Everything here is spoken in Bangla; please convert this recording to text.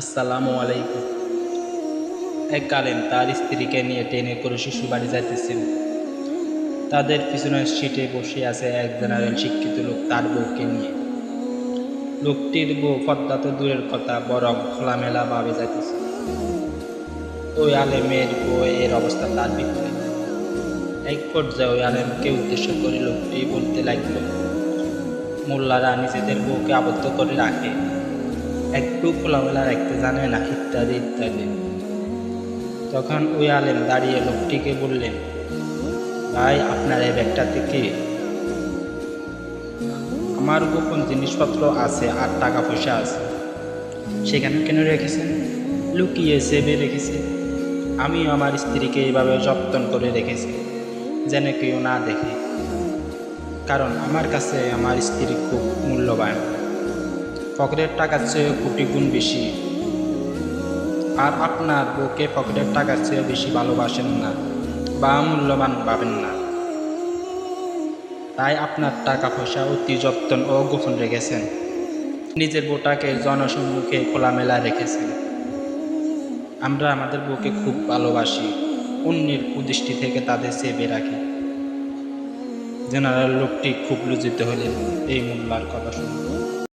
আসসালামু আলাইকুম। এক কালেন তার স্ত্রীকে নিয়ে ট্রেনে করে শিশু বাড়ি যাইতেছেন। তাদের পিছনের সিটে বসে আছে এক জেনারেল শিক্ষিত লোক তার বউকে নিয়ে। লোকটির বউ পদ্মা তো দূরের কথা, বরং খোলামেলা ভাবে যাইতেছে। ওই আলেমের বউ এর অবস্থা তার ভিতরে। এক পর্যায়ে ওই আলেমকে উদ্দেশ্য করে লোকটি বলতে লাগল, মোল্লারা নিজেদের বউকে আবদ্ধ করে রাখে। একটু খোলামেলা রাখতে জানে না ইত্যাদি ইত্যাদি। তখন ওই আলেম দাঁড়িয়ে লোকটিকে বললেন, ভাই, আপনার এই ব্যাগটা থেকে আমার গোপন জিনিসপত্র আছে আর টাকা পয়সা আছে। সেখানে কেন রেখেছেন? লুকিয়ে সেবে রেখেছে। আমি আমার স্ত্রীকে এইভাবে যত্ন করে রেখেছি, যেন কেউ না দেখে। কারণ আমার কাছে আমার স্ত্রী খুব মূল্যবান। পকেটের টাকার চেয়ে কোটি গুণ বেশি। আর আপনার বউকে পকেটের টাকার চেয়ে বেশি ভালোবাসেন না বা মূল্যবান পাবেন না। তাই আপনার টাকা পয়সা অতি যত্ন ও গোপন রেখেছেন। নিজের বউটাকে জনসম্মুখে খোলামেলা রেখেছেন। আমরা আমাদের বউকে খুব ভালোবাসি। অন্যের কুদৃষ্টি থেকে তাদের চেপে রাখি। জেনারেল লোকটি খুব লজ্জিত হলেন, এই মোল্লার কথা শুনে।